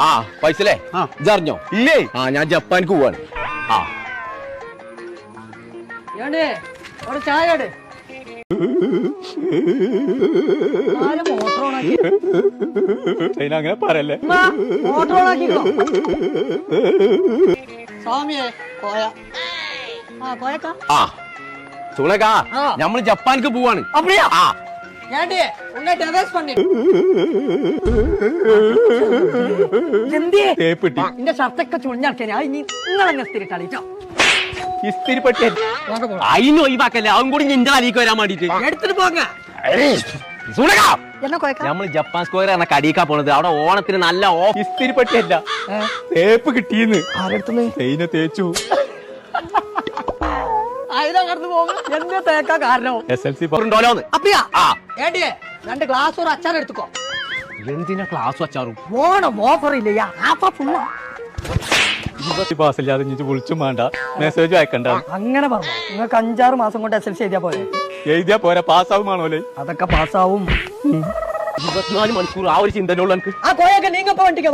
ആ പൈസലേ? ഇതറിഞ്ഞോ ഇല്ലേ? ആ ഞാൻ ജപ്പാനിക്ക് പോവാണ്. ആ. ചായ അങ്ങനെ പറയല്ലേ? സ്വാമിയെ കോയ ആ കോയക്കാ ആ നമ്മൾ ജപ്പാനിക്ക് പോവാണ്. ആ. ஏண்டி உன்னை டிவைஸ் பண்ணி എന്തി തേപ്പിട്ടി നിന്റെ ഷർട്ടൊക്കെ ചുളിഞ്ഞാൽ ഇനി നിങ്ങളങ്ങ് സ്ഥിരം കളിച്ചോ ഇസ്തിരി പട്ടി അതിന് ഒഴിവാക്കല്ലേ അതും കൂടി നിന്റെ തലയ്ക്ക് വരാൻ വേണ്ടിട്ട് എടുത്തിട്ട് പോങ്ങ സുളകാ എന്നാ കോയക്ക നമ്മൾ ജപ്പാൻ സ്ക്വയർ എന്ന കടിക്കാ പോണത് അവിടെ ഓണത്തിന് നല്ല ഓഫ് ഇസ്തിരി പട്ടിയല്ല തേപ്പ് കിട്ടിയെന്ന് ആരെടുത്തുള്ളേ തേയിന തേച്ചു പോകും രണ്ട് ഗ്ലാസ് അച്ചാർ എന്തിനാ ക്ലാസ് ഇല്ലയാ മെസ്സേജ് അങ്ങനെ നിങ്ങൾക്ക് അഞ്ചാറ് മാസം കൊണ്ട് എസ് എൽ സി എഴുതിയാ പോരെ. എഴുതിയാ പോരെ പാസ്സാവുമാണോലേ അതൊക്കെ പാസ്സാവും. ഇരുപത്തിനാല് മണിക്കൂർ ആ ഒരു ചിന്തനുള്ള ആ കോയൊക്കെ വണ്ടിക്ക്.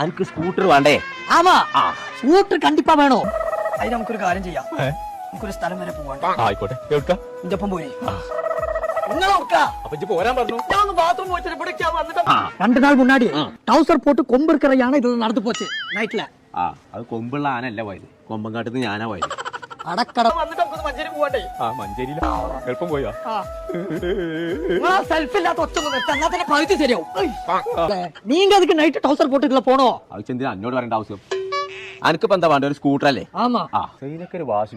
എനിക്ക് സ്കൂട്ടർ വേണ്ടേ? ആമാ. സ്കൂട്ടർ കണ്ടിപ്പാ വേണോ? അതിന് നമുക്കൊരു കാര്യം ചെയ്യാം. നമുക്കൊരു സ്ഥലം വരെ പോവാണ്ട്. ആയിക്കോട്ടെ. എന്റെ ഒപ്പം പോയി ரெண்டு நாள் முன்னாடி டவுசர் போட்டு கொம்பு അത് കൊമ്പുള്ള ആനല്ല പോയത്. കൊമ്പങ്കാട്ടിൽ നിന്ന് ഞാനാ പോയത്. അടക്കട മഞ്ചേരി പോവാണ്ടേ? ആ മഞ്ചേരിയില. എളുപ്പം പോയോ? സെൽഫ് ഇല്ലാത്ത ശരിയാവും. അത് ചെന്തിനാ എന്നോട് പറയേണ്ട ആവശ്യം? എനിക്കിപ്പോ എന്താ വേണ്ട ഒരു സ്കൂട്ടർ അല്ലേ? ആ. ഇതിനൊക്കെ ഒരു വാശി